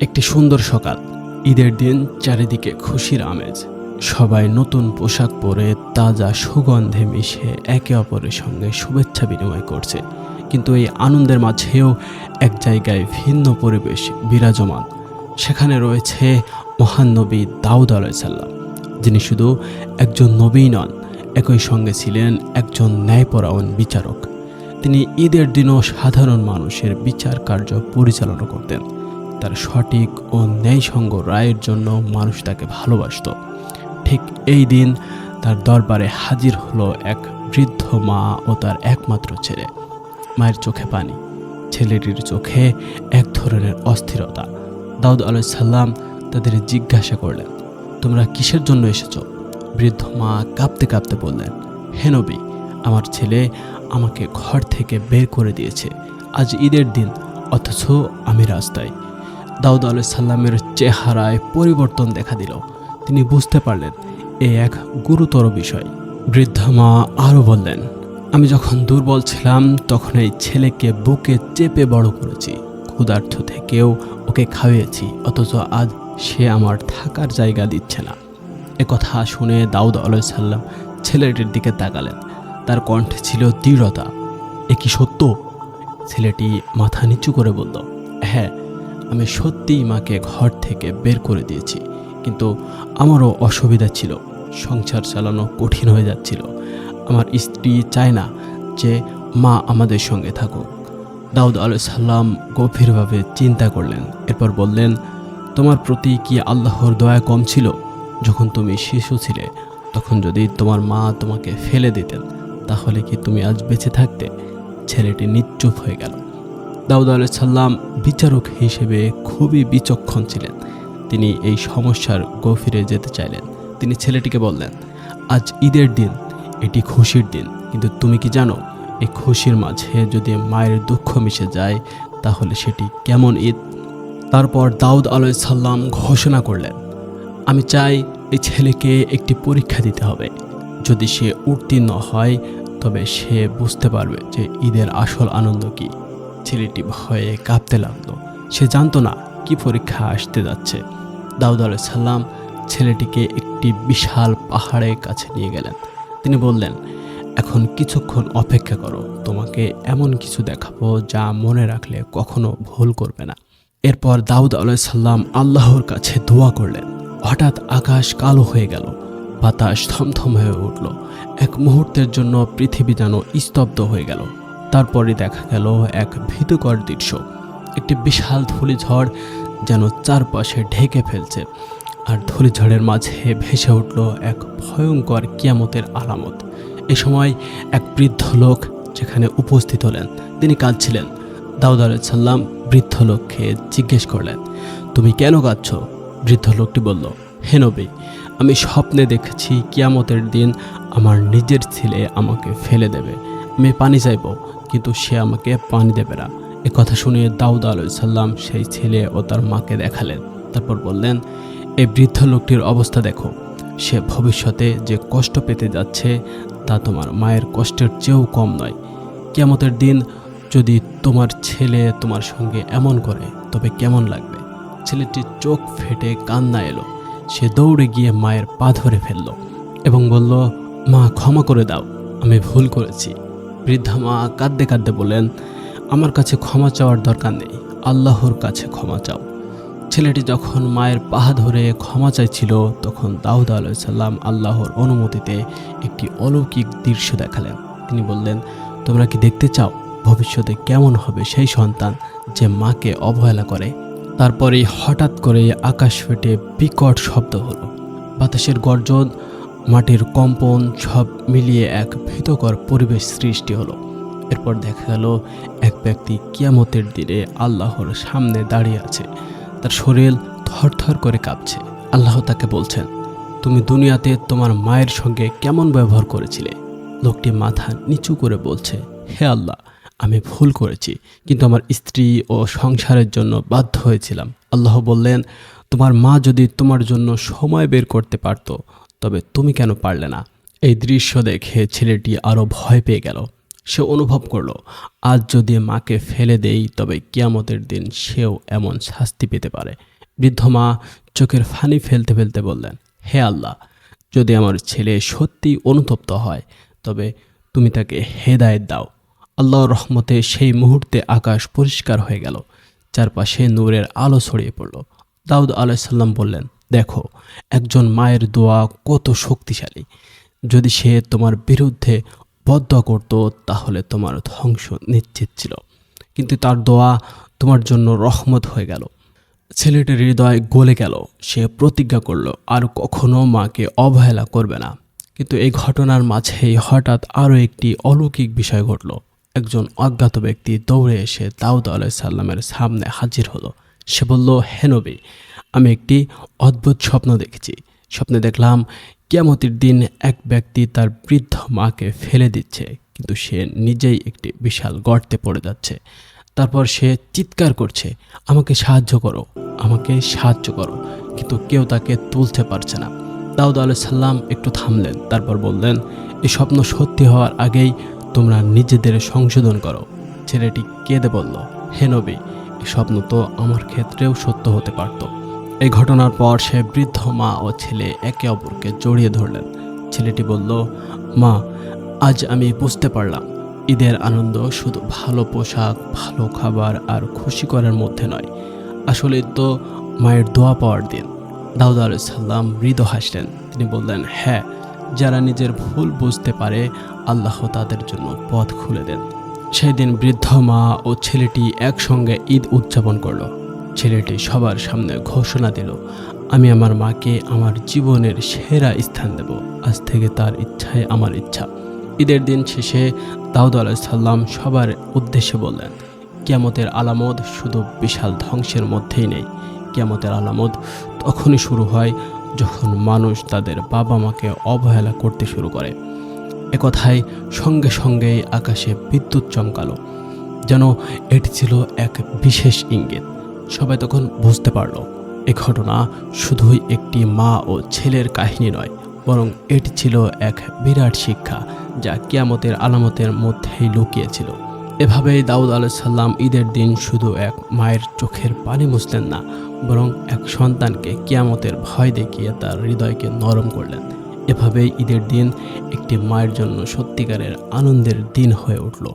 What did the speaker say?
একটি সুন্দর সকাল। ঈদের দিন চারিদিকে খুশির আমেজ। সবাই নতুন পোশাক পরে তাজা সুগন্ধে মিশে একে অপরের সঙ্গে শুভেচ্ছা বিনিময় করছে। কিন্তু এই আনন্দের মাঝেও এক জায়গায় ভিন্ন পরিবেশ বিরাজমান। সেখানে রয়েছে মহান নবী দাউদ আলাইসাল্লাম যিনি শুধু একজন নবী নন, একই সঙ্গে ছিলেন একজন ন্যায়পরায়ণ বিচারক। তিনি ঈদের দিনও সাধারণ মানুষের বিচার কার্য পরিচালনা করতেন। তার সঠিক ও ন্যায়সঙ্গ রায়ের জন্য মানুষ তাকে ভালোবাসত। ঠিক এই দিন তার দরবারে হাজির হলো এক বৃদ্ধ মা ও তার একমাত্র ছেলে। মায়ের চোখে পানি। ছেলেটির চোখে এক ধরনের অস্থিরতা। দাউদ আলাইসাল্লাম তাদের জিজ্ঞাসা করলেন, তোমরা কিসের জন্য এসেছ? বৃদ্ধ মা কাঁপতে কাঁপতে বললেন হেনবি আমার ছেলে আমাকে ঘর থেকে বের করে দিয়েছে। আজ ঈদের দিন, অথচ আমি রাস্তায়। দাউদ আলাই সাল্লামের চেহারায় পরিবর্তন দেখা দিল। তিনি বুঝতে পারলেন, এ এক গুরুতর বিষয়। বৃদ্ধা মা আরও বললেন, আমি যখন দুর্বল ছিলাম, তখন এই ছেলেকে বুকে চেপে বড় করেছি। ক্ষুধার্থ থেকেও ওকে খাইয়েছি অথচ আজ সে আমার থাকার জায়গা দিচ্ছে না। এ কথা শুনে দাউদ আলাই সাল্লাম ছেলেটির দিকে তাকালেন। তার কণ্ঠে ছিল দৃঢ়তা। এ কি সত্য? ছেলেটি মাথা নিচু করে বলল হ্যাঁ আমি সত্যিই মাকে ঘর থেকে বের করে দিয়েছি। কিন্তু আমারও অসুবিধা ছিল। সংসার চালানো কঠিন হয়ে যাচ্ছিল। আমার স্ত্রী চায় না যে মা আমাদের সঙ্গে থাকুক। দাউদ আলাইসাল্লাম গভীরভাবে চিন্তা করলেন। এরপর বললেন, তোমার প্রতি কি আল্লাহর দয়া কম ছিল? যখন তুমি শিশু ছিলে, তখন যদি তোমার মা তোমাকে ফেলে দিতেন, তাহলে কি তুমি আজ বেঁচে থাকতে? ছেলেটি নিশ্চুপ হয়ে গেল। দাউদ আলাইসাল্লাম বিচারক হিসেবে খুবই বিচক্ষণ ছিলেন। তিনি এই সমস্যার গভীরে যেতে চাইলেন। তিনি ছেলেটিকে বললেন, আজ ঈদের দিন, এটি খুশির দিন। কিন্তু তুমি কি জানো, এই খুশির মাঝে যদি মায়ের দুঃখ মিশে যায়, তাহলে সেটি কেমন ঈদ? তারপর দাউদ আলাইসাল্লাম ঘোষণা করলেন, আমি চাই এই ছেলেকে একটি পরীক্ষা দিতে হবে। যদি সে উত্তীর্ণ হয়, তবে সে বুঝতে পারবে যে ঈদের আসল আনন্দ কী। ছেলেটি ভয়ে কাঁপতে লাগল। সে জানতো না কি পরীক্ষা আসতে যাচ্ছে। দাউদ সাল্লাম ছেলেটিকে একটি বিশাল পাহাড়ের কাছে নিয়ে গেলেন। তিনি বললেন, এখন কিছুক্ষণ অপেক্ষা করো, তোমাকে এমন কিছু দেখাবো যা মনে রাখলে কখনো ভুল করবে না। এরপর দাউদ সাল্লাম আল্লাহর কাছে দোয়া করলেন। হঠাৎ আকাশ কালো হয়ে গেল, বাতাস থমথম হয়ে উঠল। এক মুহূর্তের জন্য পৃথিবী যেন স্তব্ধ হয়ে গেল। তারপরে দেখা গেল এক ভীতকর দৃশ্য। একটি বিশাল ধূলিঝড় যেন চারপাশে ঢেকে ফেলছে, আর ধূলিঝড়ের মাঝে ভেসে উঠল এক ভয়ঙ্কর কিয়ামতের আলামত। এ সময় এক বৃদ্ধ লোক যেখানে উপস্থিত হলেন, তিনি কাঁদছিলেন। দাউদ সাল্লাম বৃদ্ধ লোককে জিজ্ঞেস করলেন, তুমি কেন কাঁদছ? বৃদ্ধ লোকটি বলল, হে নবী, আমি স্বপ্নে দেখেছি কিয়ামতের দিন আমার নিজের ছেলে আমাকে ফেলে দেবে। আমি পানি চাইব কিন্তু সে আমাকে পানি দেবে না। এ কথা শুনে দাউদ আলাইসাল্লাম সেই ছেলে ও তার মাকে দেখালেন। তারপর বললেন এই বৃদ্ধ লোকটির অবস্থা দেখো। সে ভবিষ্যতে যে কষ্ট পেতে যাচ্ছে, তা তোমার মায়ের কষ্টের চেয়েও কম নয়। কেমতের দিন যদি তোমার ছেলে তোমার সঙ্গে এমন করে, তবে কেমন লাগবে? ছেলেটির চোখ ফেটে কান্না এলো। সে দৌড়ে গিয়ে মায়ের পা ধরে ফেলল এবং বলল, মা, ক্ষমা করে দাও, আমি ভুল করেছি। বৃদ্ধা মা কাঁদতে কাঁদতে বলেন আমার কাছে ক্ষমা চাওয়ার দরকার নেই, আল্লাহর কাছে ক্ষমা চাও। ছেলেটি যখন মায়ের পাহা ধরে ক্ষমা চাইছিল, তখন দাউদ আলাইসাল্লাম আল্লাহর অনুমতিতে একটি অলৌকিক দৃশ্য দেখালেন। তিনি বললেন, তোমরা কি দেখতে চাও ভবিষ্যতে কেমন হবে সেই সন্তান যে মাকে অবহেলা করে? তারপরেই হঠাৎ করে আকাশ ফেটে বিকট শব্দ হলো। বাতাসের গর্জন মাটির কম্পন সব মিলিয়ে এক ভীতকর পরিবেশ সৃষ্টি হলো। এরপর দেখা গেল এক ব্যক্তি কিয়ামতের দিনে আল্লাহর সামনে দাঁড়িয়ে আছে। তার শরীর থরথর করে কাঁপছে। আল্লাহ তাকে বলছেন, তুমি দুনিয়াতে তোমার মায়ের সঙ্গে কেমন ব্যবহার করেছিলে? লোকটি মাথা নিচু করে বলছে, হে আল্লাহ, আমি ভুল করেছি, কিন্তু আমার স্ত্রী ও সংসারের জন্য বাধ্য হয়েছিলাম। আল্লাহ বললেন, তোমার মা যদি তোমার জন্য সময় বের করতে পারতো তবে তুমি কেন পারলে না? এই দৃশ্য দেখে ছেলেটি আরও ভয় পেয়ে গেল। সে অনুভব করল, আজ যদি মাকে ফেলে দেই, তবে কিয়ামতের দিন সেও এমন শাস্তি পেতে পারে। বৃদ্ধ মা চোখের ফানি ফেলতে ফেলতে বললেন, হে আল্লাহ, যদি আমার ছেলে সত্যি অনুতপ্ত হয়, তবে তুমি তাকে হেদায়েত দাও। আল্লাহর রহমতে সেই মুহূর্তে আকাশ পরিষ্কার হয়ে গেল। চারপাশে নূরের আলো ছড়িয়ে পড়ল। দাউদ আলাইসাল্লাম বললেন দেখো, একজন মায়ের দোয়া কত শক্তিশালী। যদি সে তোমার বিরুদ্ধে বদ্ধ করত, তাহলে তোমার ধ্বংস নিশ্চিত ছিল। কিন্তু তার দোয়া তোমার জন্য রহমত হয়ে গেল। ছেলেটির হৃদয় গলে গেল, সে প্রতিজ্ঞা করল, আর কখনো মাকে অবহেলা করবে না। কিন্তু এই ঘটনার মাঝেই হঠাৎ আরও একটি অলৌকিক বিষয় ঘটল। একজন অজ্ঞাত ব্যক্তি দৌড়ে এসে দাউদ আলাইসাল্লামের সামনে হাজির হলো। সে বলল, হে নবী আমি একটি অদ্ভুত স্বপ্ন দেখেছি। স্বপ্নে দেখলাম কিয়ামতির দিন এক ব্যক্তি তার বৃদ্ধ মাকে ফেলে দিচ্ছে, কিন্তু সে নিজেই একটি বিশাল গর্তে পড়ে যাচ্ছে। তারপর সে চিৎকার করছে, আমাকে সাহায্য করো, আমাকে সাহায্য করো। কিন্তু কেউ তাকে তুলতে পারছে না। দাউদ সাল্লাম একটু থামলেন, তারপর বললেন এই স্বপ্ন সত্যি হওয়ার আগেই তোমরা নিজেদের সংশোধন করো। ছেলেটি কেঁদে বলল, হে নবী এই স্বপ্ন তো আমার ক্ষেত্রেও সত্য হতে পারত। এই ঘটনার পর সে বৃদ্ধ মা ও ছেলে একে অপরকে জড়িয়ে ধরলেন। ছেলেটি বলল, মা, আজ আমি বুঝতে পারলাম, ঈদের আনন্দ শুধু ভালো পোশাক, ভালো খাবার আর খুশি করার মধ্যে নয়। আসলে তো মায়ের দোয়া পাওয়ার দিন। দাউদ আলাইসাল্লাম মৃদু হাসলেন। তিনি বললেন হ্যাঁ যারা নিজের ভুল বুঝতে পারে, আল্লাহ তাদের জন্য পথ খুলে দেন। সেই দিন বৃদ্ধ মা ও ছেলেটি একসঙ্গে ঈদ উদযাপন করল। ছেলেটি সবার সামনে ঘোষণা দিল, আমি আমার মাকে আমার জীবনের সেরা স্থান দেব। আজ থেকে তার ইচ্ছায় আমার ইচ্ছা। ঈদের দিন শেষে দাউদ আলাইসাল্লাম সবার উদ্দেশ্যে বললেন, কিয়ামতের আলামত শুধু বিশাল ধ্বংসের মধ্যেই নেই। কিয়ামতের আলামত তখনই শুরু হয় যখন মানুষ তাদের বাবা মাকে অবহেলা করতে শুরু করে। একথায় সঙ্গে সঙ্গেই আকাশে বিদ্যুৎ চমকালো। যেন এটি ছিল এক বিশেষ ইঙ্গিত। সবাই তখন বুঝতে পারল, এ ঘটনা শুধুই একটি মা ও ছেলের কাহিনী নয়, বরং এটি ছিল এক বিরাট শিক্ষা যা কিয়ামতের আলামতের মধ্যেই লুকিয়েছিল। এভাবেই দাউদ আলাইসাল্লাম ঈদের দিন শুধু এক মায়ের চোখের পানি মুছলেন না, বরং এক সন্তানকে কিয়ামতের ভয় দেখিয়ে তার হৃদয়কে নরম করলেন। এভাবেই ঈদের দিন একটি মায়ের জন্য সত্যিকারের আনন্দের দিন হয়ে উঠল।